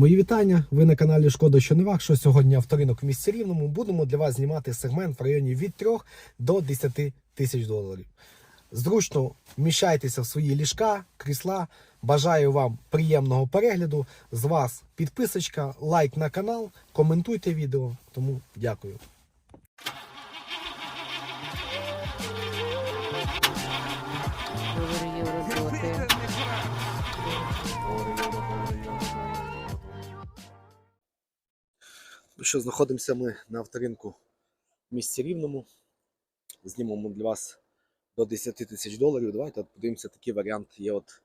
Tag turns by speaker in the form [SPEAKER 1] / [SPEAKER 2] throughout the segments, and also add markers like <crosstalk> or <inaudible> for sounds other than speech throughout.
[SPEAKER 1] Мої вітання. Ви на каналі Шкода що не що сьогодні авторинок в місті Рівному. Будемо для вас знімати сегмент в районі від 3 до 10 тисяч доларів. Зручно вміщайтеся в свої ліжка, крісла. Бажаю вам приємного перегляду. З вас підписочка, лайк на канал, коментуйте відео. Тому дякую. Що, знаходимося ми на авторинку в місті Рівному. Знімемо для вас до 10 тисяч доларів. Давайте подивимося, такий варіант є от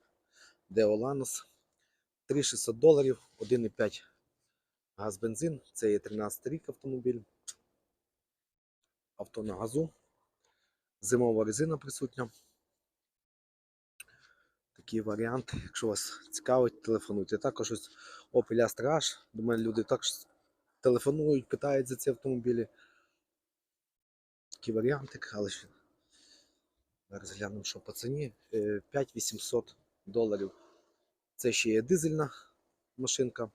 [SPEAKER 1] Lanos. 3600 доларів, 1,5 газ бензин. Це є 13 рік автомобіль. Авто на газу. Зимова резина присутня. Такий варіант. Якщо вас цікавить, телефонуйте. Також ось Opel Astra H. До мене люди також телефонують, питають за ці автомобілі. Такий варіантик, але ще зараз глянемо, що по ціні. Е, 5800 доларів. Це ще є дизельна машинка.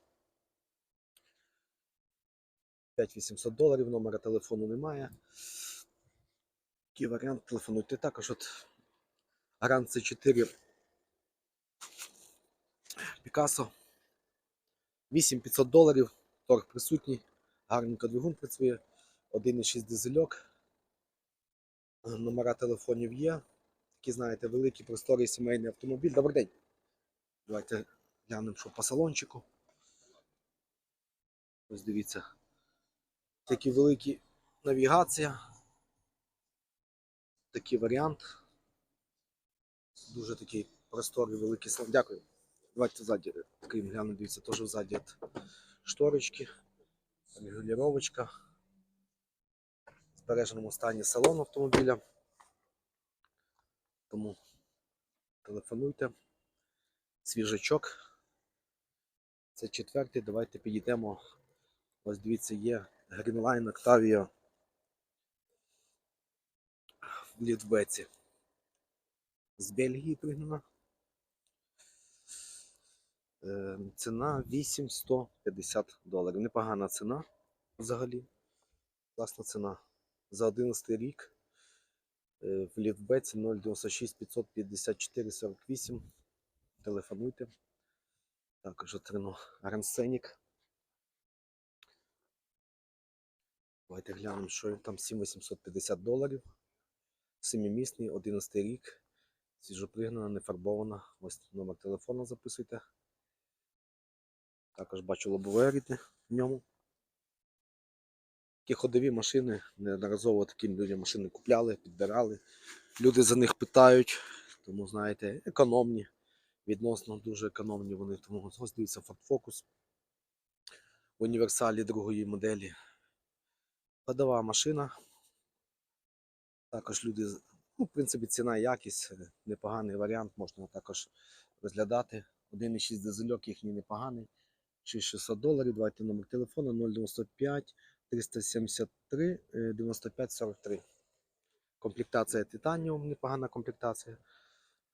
[SPEAKER 1] 5800 доларів, номера телефону немає. Такий варіант телефонуйте також. От Гарант C4 Picasso. 8500 доларів. Торг присутній, гарненько двигун працює, 1,6 дизельок. Номера телефонів є. Такі, знаєте, великий просторий сімейний автомобіль. Добрий день. Давайте глянемо, що по салончику. Ось дивіться. Такі великі навігація. Такий варіант. Дуже такий просторий великий салон. Дякую. Давайте ззаді, крім гляну, дивіться, теж ззаді шторочки, регулювачка. В збереженому стані салон автомобіля. Тому телефонуйте. Свіжачок. Це четвертий. Давайте підійдемо. Ось дивіться, є Greenline Octavia в літбеці. З Бельгії пригнана. Е, Ціна 8150 доларів. Непогана ціна взагалі. Класна ціна. За 11 рік е, в літбеці 096 554 48. Телефонуйте. Також отрино Ренсенік. Давайте глянемо, що там 7850 доларів. Семимісний, 11 рік. Свіжопригнана, не фарбована. Ось номер телефону записуйте. Також бачу лобове рідне в ньому. Такі ходові машини, неодноразово таким людям машини купляли, підбирали. Люди за них питають, тому, знаєте, економні, відносно дуже економні вони. Тому ось дивіться Ford Focus в універсалі другої моделі. Ходова машина. Також люди, ну, в принципі, ціна якість, е, непоганий варіант, можна також розглядати. 1,6 дизельок їхній непоганий. 6600 доларів. Давайте номер телефону 095 373 е, 95 43. Комплектація Titanium, непогана комплектація.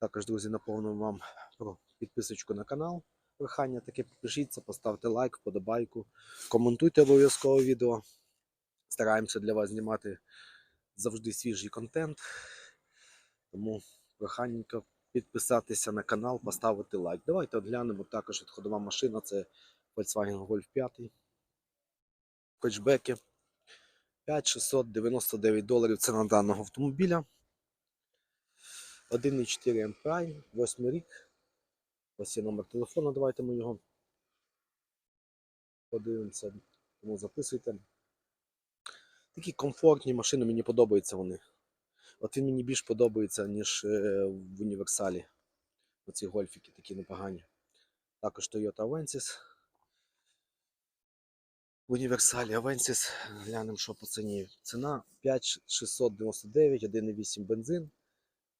[SPEAKER 1] Також, друзі, наповнюю вам про підписочку на канал. Прохання таке підпишіться, поставте лайк, вподобайку, коментуйте обов'язково відео. Стараємося для вас знімати завжди свіжий контент. Тому прохання підписатися на канал, поставити лайк. Давайте оглянемо також от ходова машина. Це Volkswagen Golf 5. Хетчбеки. 5699 доларів ціна даного автомобіля. 1,4 MPI, 8 рік. Ось є номер телефону, давайте ми його подивимося. Тому записуйте. Такі комфортні машини, мені подобаються вони. От він мені більш подобається, ніж е, в універсалі. Оці гольфіки такі непогані. Також Toyota Avensis. Універсалі Avensis. Глянемо, що по ціні. Ціна 5699, 1,8 бензин.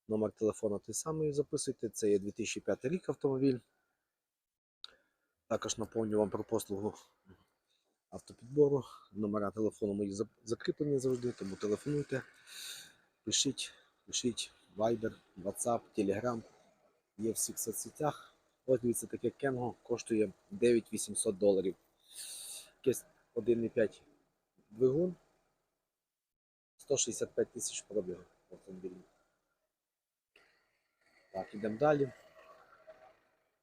[SPEAKER 1] Номер телефону той самий записуйте. Це є 2005 рік автомобіль. Також наповню вам про послугу автопідбору. Номера телефону мої закріплені завжди, тому телефонуйте. Пишіть, пишіть Viber, WhatsApp, Telegram. Є в всіх соцсетях. Ось дивіться, таке Кенго коштує 9800 доларів. Якийсь 1,5 двигун. 165 тисяч пробігу автомобілі. Так, ідемо далі.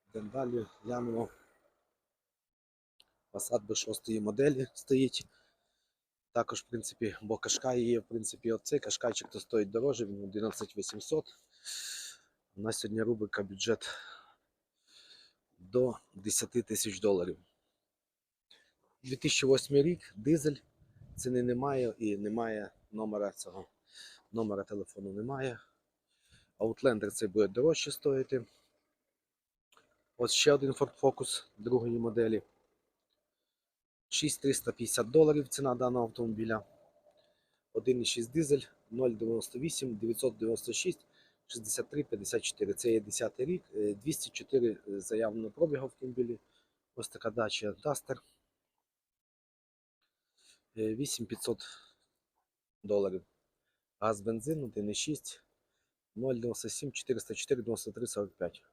[SPEAKER 1] Йдемо далі, глянемо. Passat B6 моделі стоїть. Також, в принципі, бо Кашкай є, в принципі, оцей Кашкайчик то стоїть дорожче, він 11800. У нас сьогодні рубрика бюджет до 10 тисяч доларів. 2008 рік, дизель, ціни немає і немає номера цього. Номера телефону немає. Outlander цей буде дорожче стоїти. Ось ще один Ford Focus другої моделі. 6350 доларів ціна даного автомобіля. 1,6 дизель 098 996 63 54. Це є 10 рік, е, 204 заявлено пробігу автомобілі. Ось така дача Duster. Е, 8500 доларів. Газ бензин 1,6 097 404 93 45.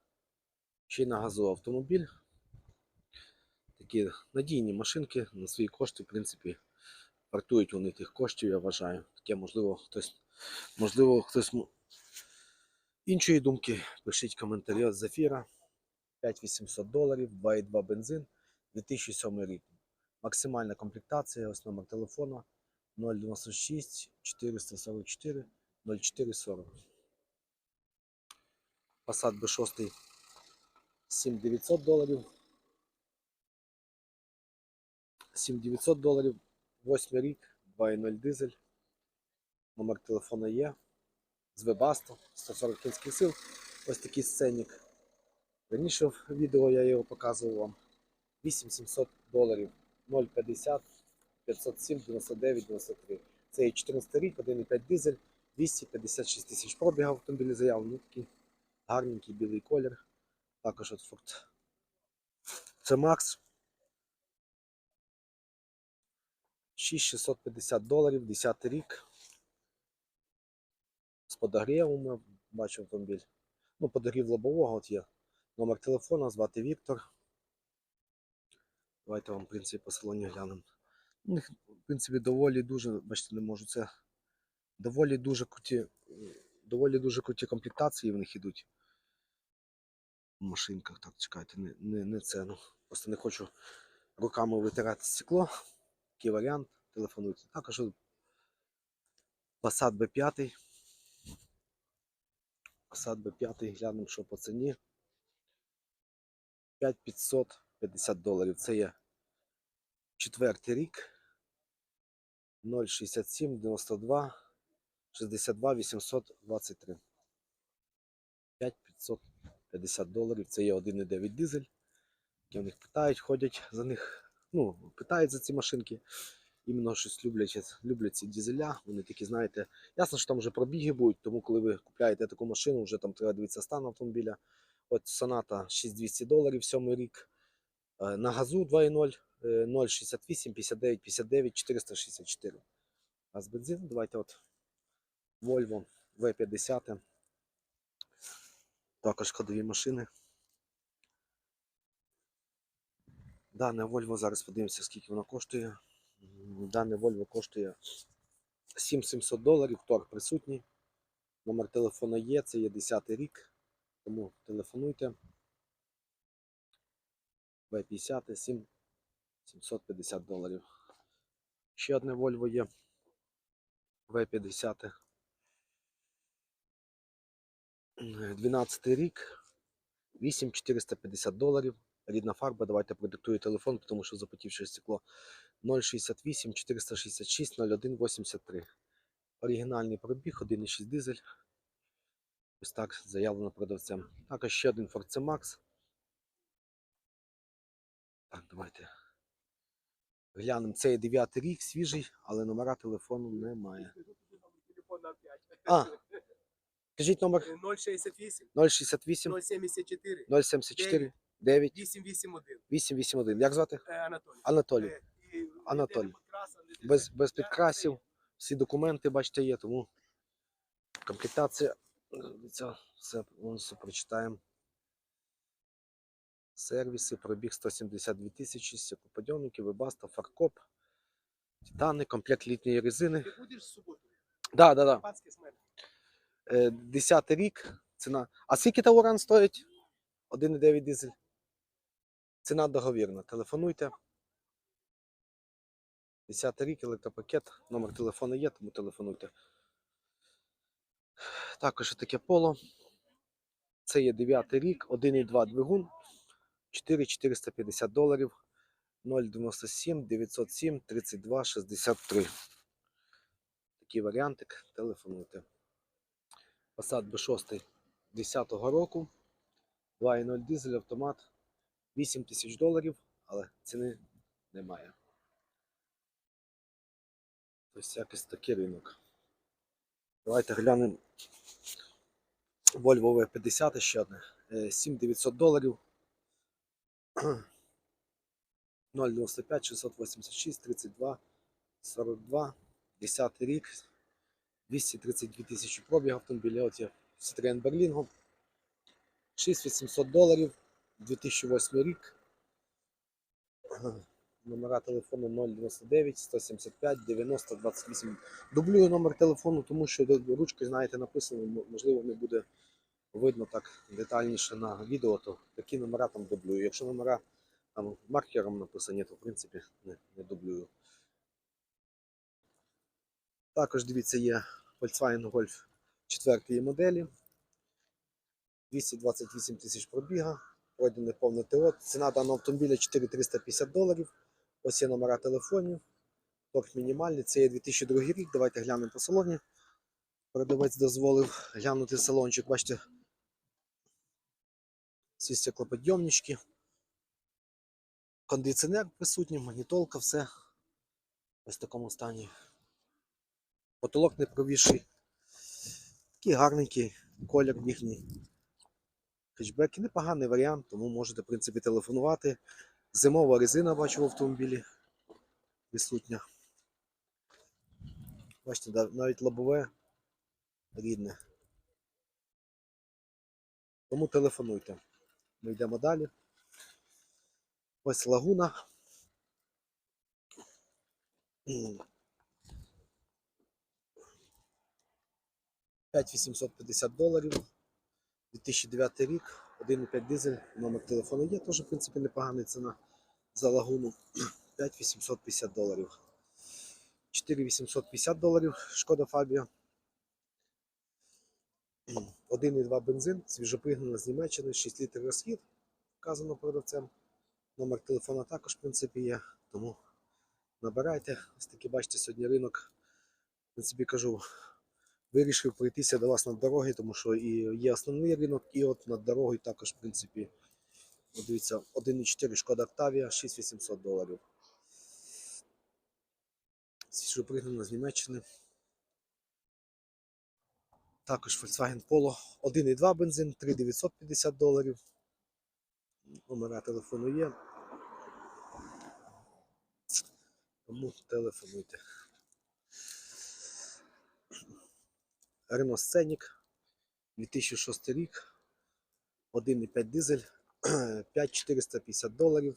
[SPEAKER 1] Ще й на газу автомобіль. Такі надійні машинки на свої кошти, в принципі, вартують вони тих коштів, я вважаю. Таке, можливо, хтось, можливо, хтось іншої думки. Пишіть коментарі от Зафіра. 5800 доларів, 2,2 бензин, 2007 рік. Максимальна комплектація, ось номер телефона 096 444 0440. Passat B6 7900 доларів. 7900 доларів, 8 рік, 2.0 дизель. Номер телефона є. З Webasto, 140 кінських сил. Ось такий сценік. Раніше в відео я його показував вам. 8700 доларів, 0,50, 507, 99, 93. Це є 14 рік, 1,5 дизель, 256 тисяч пробіг автомобілі заявлено. Такий гарненький білий колір. Також от Ford. Макс. 6650 доларів, 10 рік. З подогрівом бачу автомобіль. Ну, подогрів лобового от є. Номер телефона, звати Віктор. Давайте вам, в принципі, по салоні глянемо. У них, в принципі, доволі дуже, бачите, не можу це. Доволі дуже круті, доволі дуже круті комплектації в них ідуть. В машинках. Так, чекайте, не, не, не це. Ну, просто не хочу руками витирати стекло. Такий варіант. Телефонуйте. Також Passat B5. Passat B5, глянемо, що по ціні. 5550 доларів. Це є четвертий рік. 067 92 62 823. 5550 доларів. Це є 1,9 дизель. Які в них питають, ходять за них. Ну, питають за ці машинки. Іменно щось люблять, люблять ці дизеля. Вони такі, знаєте, ясно, що там вже пробіги будуть, тому коли ви купляєте таку машину, вже там треба дивитися стан автомобіля. От Соната 6200 доларів, сьомий рік. Е, На газу 2.0 е, 068, 59, 59, 464. А з бензину давайте от Volvo V50. Також ходові машини. Дане Volvo, зараз подивимося, скільки воно коштує. Дане Volvo коштує 7700 доларів, торг присутній. Номер телефона є, це є 10 рік. Тому телефонуйте. V50 7 750 доларів. Ще одне Volvo є. V50. 12 рік. 8450 доларів. Рідна фарба. Давайте продиктую телефон, тому що запотівше стекло. 068 466 01 83. Оригінальний пробіг, 1,6 дизель. Ось так заявлено продавцем. Також ще один Ford C Max. Так, давайте. Глянемо. Це 9 рік, свіжий, але номера телефону немає. А, Кажіть номер
[SPEAKER 2] 068
[SPEAKER 1] 068
[SPEAKER 2] 074
[SPEAKER 1] 074 9
[SPEAKER 2] 881.
[SPEAKER 1] 881. Як звати?
[SPEAKER 2] Е, Анатолій.
[SPEAKER 1] Анатолій.
[SPEAKER 2] Е,
[SPEAKER 1] Анатолій. Без, без підкрасів. Всі документи, бачите, є, тому комплектація. Це все прочитаємо. Сервіси, пробіг 172 тисячі, стеклоподйомники, вебаста, фаркоп, титани, комплект літньої резини.
[SPEAKER 2] Ти будеш в суботу?
[SPEAKER 1] Да, да, да. 10 рік, ціна. А скільки Тауран стоїть? 1,9 дизель. Ціна договірна. Телефонуйте. 10 рік, електропакет, номер телефону є, тому телефонуйте. Також таке поло. Це є 9 рік, 1,2 двигун, 4,450 доларів, 097 907 32 63. Такий варіантик, телефонуйте. Passat B6 10-го року, 2.0 дизель, автомат, 8 тисяч доларів, але ціни немає. Ось якийсь такий ринок. Давайте глянемо Volvo V50 ще одне. Е, 7900 доларів. 095 686 32 42 10 рік 232 тисячі пробіг автомобіля. От є Citroen Berlingo. 6800 доларів. 2008 рік. <clears throat> Номера телефону 099 175 90 28. Дублюю номер телефону, тому що ручкою, знаєте, написано, можливо, не буде видно так детальніше на відео, то такі номера там дублюю. Якщо номера там маркером написані, то в принципі не, не дублюю. Також дивіться, є Volkswagen Golf 4 моделі. 228 тисяч пробіга, пройдене повне ТО. Ціна даного автомобіля 4350 доларів. Ось є номера телефонів. Торг мінімальний. Це є 2002 рік. Давайте глянемо по салоні. Продавець дозволив глянути салончик. Бачите, всі стеклоподйомнички. Кондиціонер присутній, магнітолка, все. Ось в такому стані. Потолок не провісший. Такий гарненький колір їхній. Хетчбеки непоганий варіант, тому можете, в принципі, телефонувати. Зимова резина бачу в автомобілі присутня. Бачите, навіть лобове рідне. Тому телефонуйте. Ми йдемо далі. Ось лагуна. М. 5850 доларів. 2009 рік, 1,5 дизель, номер телефону є, теж, в принципі, непогана ціна за лагуну. 5850 доларів. 4850 доларів шкода Фабія. 1,2 бензин, свіжопригнана з Німеччини, 6 літрів розхід, вказано продавцем. Номер телефона також, в принципі, є. Тому набирайте. Ось таки, бачите, сьогодні ринок. В принципі, кажу, вирішив пройтися до вас на дороги, тому що і є основний ринок, і от над дорогою також, в принципі, дивіться, 1,4 шкода Octavia, 6800 доларів. Свіжо пригнано з Німеччини. Також Volkswagen Polo 1,2 бензин, 3950 доларів. Номера телефону є. Тому телефонуйте. Renault Scenic 2006 рік. 1,5 дизель, <clears throat> 5450 доларів.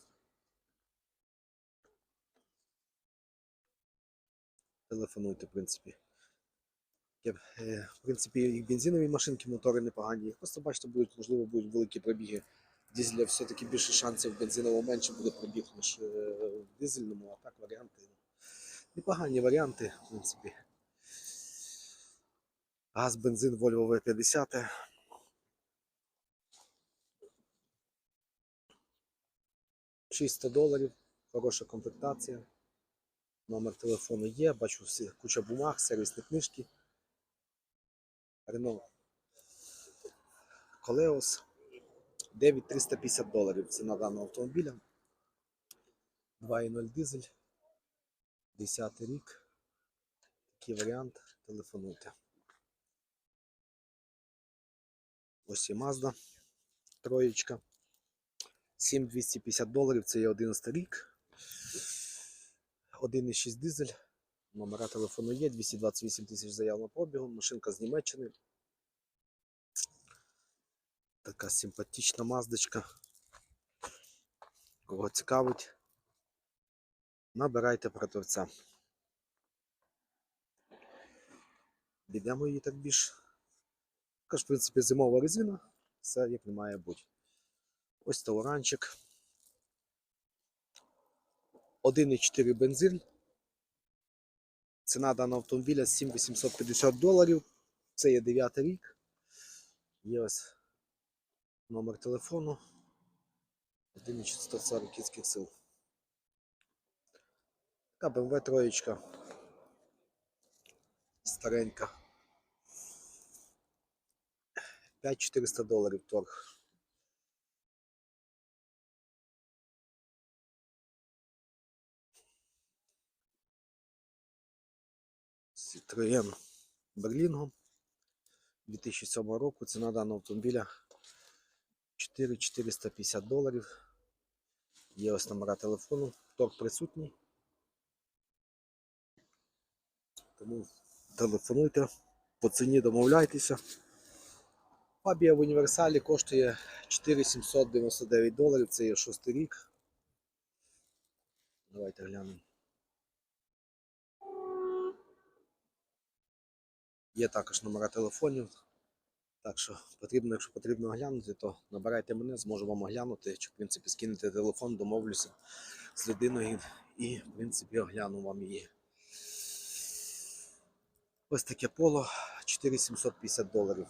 [SPEAKER 1] Телефонуйте, в принципі. Є, е, В принципі, і бензинові машинки, мотори непогані. Просто бачите, будуть, можливо, будуть великі пробіги. Дізеля все-таки більше шансів, бензинового менше буде пробіг, ніж е, в дизельному, а так варіанти. Непогані варіанти, в принципі. Газ, бензин, Volvo V50. Шістсот доларів, хороша комплектація. Номер телефону є, бачу всі, куча бумаг, сервісні книжки. Renault Колеос 9350 доларів. Ціна даного автомобіля. 2.0 дизель. 10 рік. Такий варіант. Телефонуйте. Ось і Mazda. Троєчка. 7250 доларів. Це є 11 рік. 1,6 дизель. Номера телефону є. 228 тисяч заявного пробігу. Машинка з Німеччини. Така симпатична маздочка. Кого цікавить, набирайте продавця. Підемо її так більш. Також, в принципі, зимова резина, все як не має бути. Ось тауранчик. 1,4 бензин. Ціна даного автомобіля 7850 доларів. Це є 9 рік. Є ось номер телефону. 1,440 кінських сил. Така BMW троєчка. Старенька. 5400 доларів торг. Citroen Berlingo 2007 року. Ціна даного автомобіля 4450 доларів. Є ось номера телефону. Торг присутній. Тому телефонуйте, по ціні домовляйтеся. Фабія в універсалі коштує 4799 доларів. Це є шостий рік. Давайте глянемо. Є також номера телефонів. Так що потрібно, якщо потрібно оглянути, то набирайте мене, зможу вам оглянути. Чи в принципі скинете телефон, домовлюся з людиною і, в принципі, огляну вам її. Ось таке поло 4750 доларів.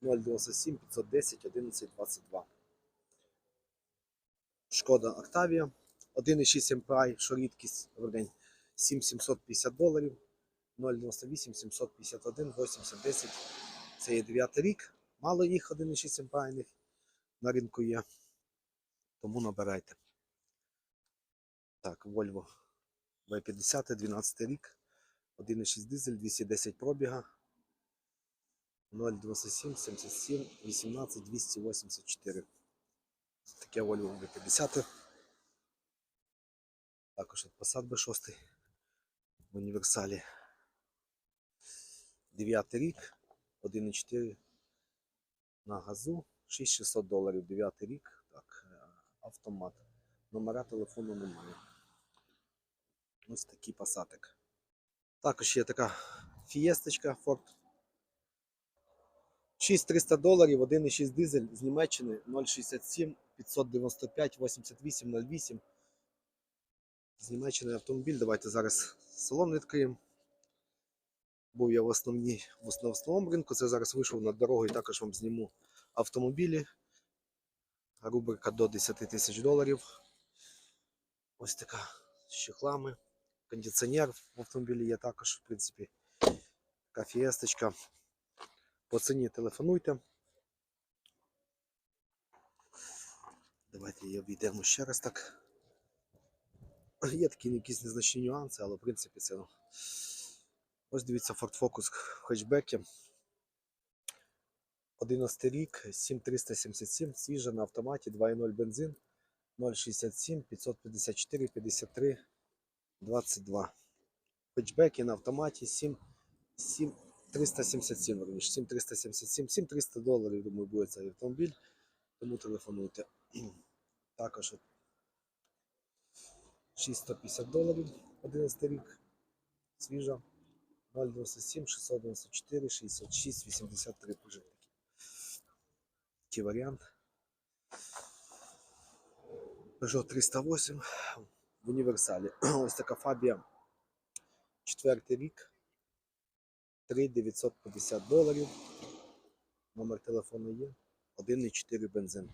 [SPEAKER 1] 097 510 11 22. Шкода Octavia. 1,6 MPI, що рідкість в день 7750 доларів. 098 751 80 10. Це є 9 рік. Мало їх 1,6 MPI на ринку є. Тому набирайте. Так, Volvo V50, 12 рік. 1,6 дизель, 210 пробіга. 0,27, 77, 18, 284. Таке Volvo V50. Також от Passat B6 в універсалі. 9 рік, 1,4 на газу, 6600 доларів, 9 рік. Так, е, автомат. Номера телефону немає. Ось такий пасатик. Також є така фієсточка Ford. 6300 доларів, 1,6 дизель з Німеччини 067 595 88 08. З Німеччини автомобіль. Давайте зараз салон відкриємо. Був я в основній в основ- основному ринку. Це зараз вийшов на дорогу і також вам зніму автомобілі. Рубрика до 10 тисяч доларів. Ось така з чехлами. Кондиціонер в автомобілі є також, в принципі, така фієсточка. По ціні телефонуйте. Давайте її обійдемо ще раз так. Є такі якісь незначні нюанси, але в принципі це. ну, Ось дивіться Ford Focus в хетчбекі. 11 рік, 7377, свіжа на автоматі, 2.0 бензин, 067 554 53 22. Хетчбеки на автоматі 7, 7 377, верніше, 7377, 7300 доларів, думаю, буде цей автомобіль. Тому телефонуйте. Також от 6150 доларів, 11 рік, свіжа. 097 694 66 83 пожитки. Такий варіант. Peugeot 308 в універсалі. Ось така фабія. Четвертий рік. 3950 доларів. Номер телефону є. 1,4 бензин.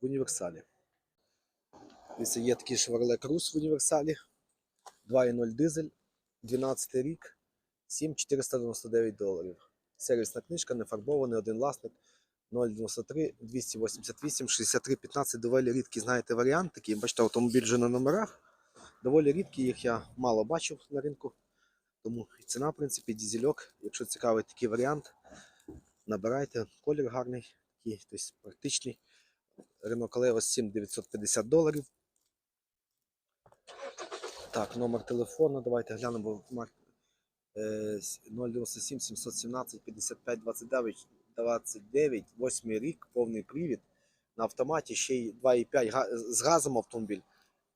[SPEAKER 1] В універсалі. Дивіться, є такий Chevrolet Cruze в універсалі. 2.0 дизель, 12 рік, 7499 доларів. Сервісна книжка, не фарбований, один власник. 093 288 63 15. Доволі рідкий, знаєте, варіант такий. Бачите, автомобіль вже на номерах. Доволі рідкий, їх я мало бачив на ринку. Тому і ціна, в принципі, дізельок. Якщо цікавий такий варіант, набирайте. Колір гарний, такий, тобто практичний. Renault Kaleo 7950 доларів. Так, номер телефону. Давайте глянемо. Мар- е, с- 097 717 55 29. 29, 8 рік, повний привід. На автоматі ще й 2,5 з газом автомобіль.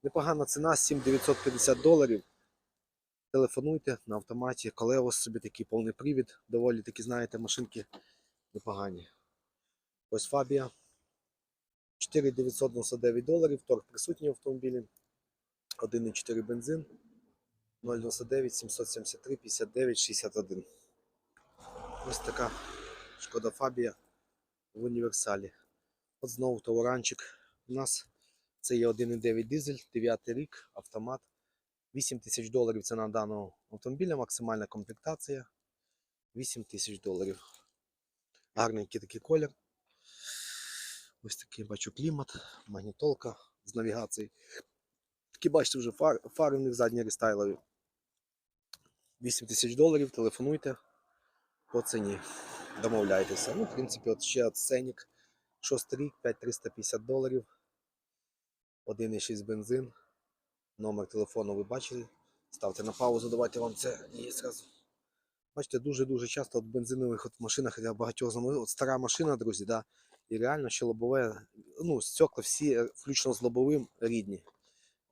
[SPEAKER 1] Непогана ціна 7950 доларів. Телефонуйте на автоматі. Колеос собі такий повний привід. Доволі такі, знаєте, машинки непогані. Ось Фабія. 4999 доларів. Торг присутній в автомобілі. 1,4 бензин. 099 773 59 61. Ось така шкода Фабія в універсалі. От знову товаранчик у нас. Це є 1,9 дизель, 9 рік, автомат. 8 тисяч доларів ціна даного автомобіля, максимальна комплектація. 8 тисяч доларів. Гарненький такий колір. Ось такий бачу клімат, магнітолка з навігацією. Такі бачите вже фар, фари в них задні рестайлові. 8 тисяч доларів, телефонуйте по ціні. Домовляйтеся. Ну, в принципі, от ще от Сенік. Шостий рік, 5350 доларів. 1,6 бензин. Номер телефону ви бачили. Ставте на паузу, давайте вам це і зразу. Бачите, дуже-дуже часто от в бензинових от машинах я багатьох знайомих, от стара машина, друзі, да, і реально ще лобове, ну, стекла всі, включно з лобовим, рідні.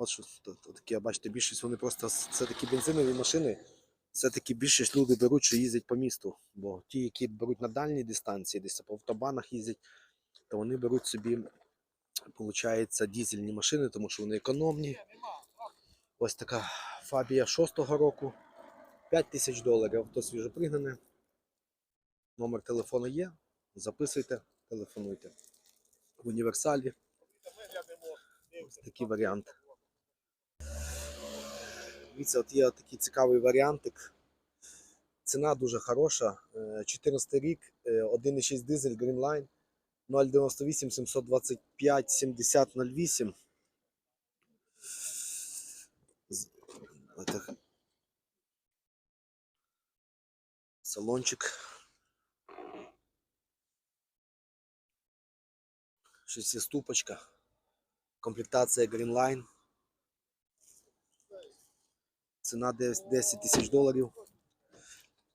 [SPEAKER 1] От що таке, бачите, більшість вони просто це такі бензинові машини. Все-таки більшість люди беруть, що їздять по місту. Бо ті, які беруть на дальній дистанції, десь по автобанах їздять, то вони беруть собі, виходить, дізельні машини, тому що вони економні. Ось така Фабія 6-го року. 5 тисяч доларів. Авто свіжопригнане. Номер телефону є. Записуйте, телефонуйте. В універсалі. Ось такий варіант. Дивіться, от є такий цікавий варіантик. Ціна дуже хороша. Е, 14 рік, е, 1,6 дизель Greenline 098 725 70 08. З- это- Салончик. Шестиступочка. Комплектація Greenline. Ціна 10 10 тисяч доларів.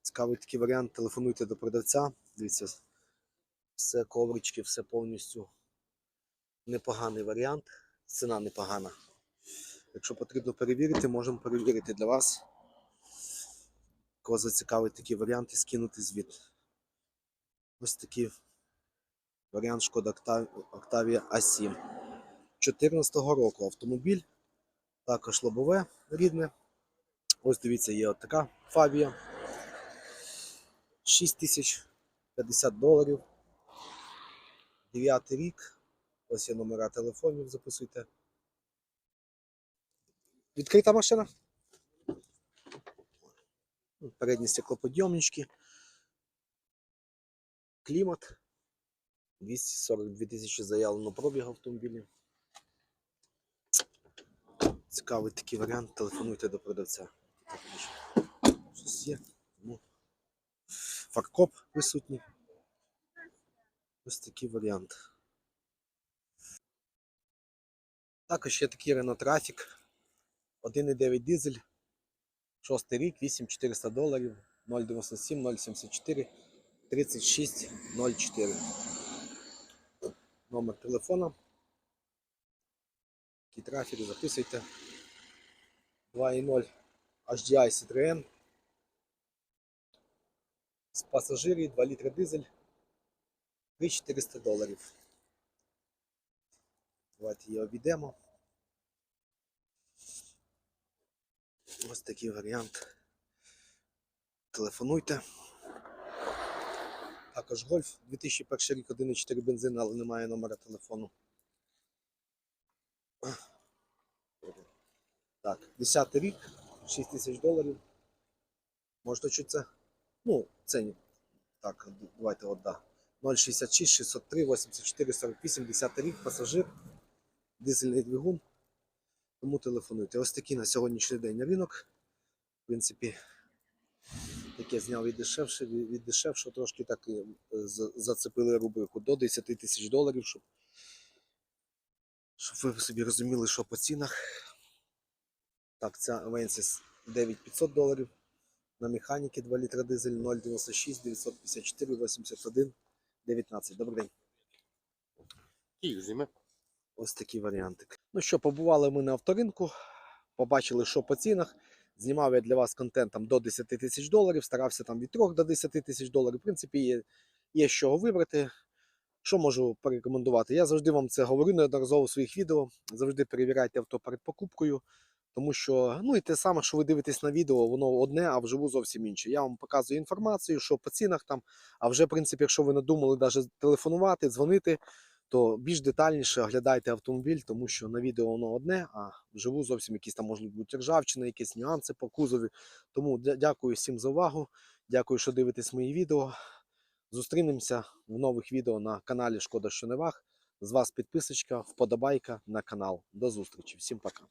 [SPEAKER 1] Цікавий такий варіант. Телефонуйте до продавця. Дивіться, все коврички, все повністю непоганий варіант. Ціна непогана. Якщо потрібно перевірити, можемо перевірити для вас. Кого зацікавить такі варіанти, скинути звіт. Ось такий варіант Шкода Octavia A7. 2014 року автомобіль. Також лобове рідне. Ось дивіться, є от така Фабія. 6050 доларів. 9 рік. Ось є номера телефонів, записуйте. Відкрита машина. Передні стеклоподйомнички. Клімат. 242 тисячі заявлено пробігу автомобілі. Цікавий такий варіант. Телефонуйте до продавця. Щось є. Фаркоп присутній. Ось такий варіант. Також є такий Renault Traffic. 1,9 дизель. 6 рік, 8400 доларів, 097 074 36 04. Номер телефона. Такий записуйте. 2.0 HDI Citroen. З пасажирів 2 літри дизель. 3400 доларів. Давайте її обійдемо. Ось такий варіант. Телефонуйте. Також гольф 2001 рік 1,4 бензин, але немає номера телефону. Так, 10 рік, 6 тисяч доларів. Можете чути це? Ну, це. Так, давайте от да. 066 603 84 48, 10 рік, пасажир, дизельний двигун. Тому телефонуйте. Ось такий на сьогоднішній день ринок. В принципі, таке зняв від дешевше, від дешевшого трошки так і, е, зацепили рубрику до 10 тисяч доларів, щоб, щоб ви собі розуміли, що по цінах. Так, ця Avensis 9500 доларів. На механіки 2 літра дизель 096 954 81 19. Добрий день.
[SPEAKER 3] Київ зніме.
[SPEAKER 1] Ось такі варіанти. Ну що, побували ми на авторинку, побачили, що по цінах. Знімав я для вас контент там до 10 тисяч доларів, старався там від 3 до 10 тисяч доларів. В принципі, є, є з чого вибрати. Що можу порекомендувати? Я завжди вам це говорю неодноразово в своїх відео. Завжди перевіряйте авто перед покупкою. Тому що, ну і те саме, що ви дивитесь на відео, воно одне, а вживу зовсім інше. Я вам показую інформацію, що по цінах там. А вже, в принципі, якщо ви надумали навіть телефонувати, дзвонити, то більш детальніше оглядайте автомобіль, тому що на відео воно одне, а вживу зовсім якісь там можуть бути ржавчини, якісь нюанси по кузові. Тому дякую всім за увагу. Дякую, що дивитесь мої відео. Зустрінемося в нових відео на каналі Шкода, що не ваг. З вас підписочка, вподобайка на канал. До зустрічі. Всім пока.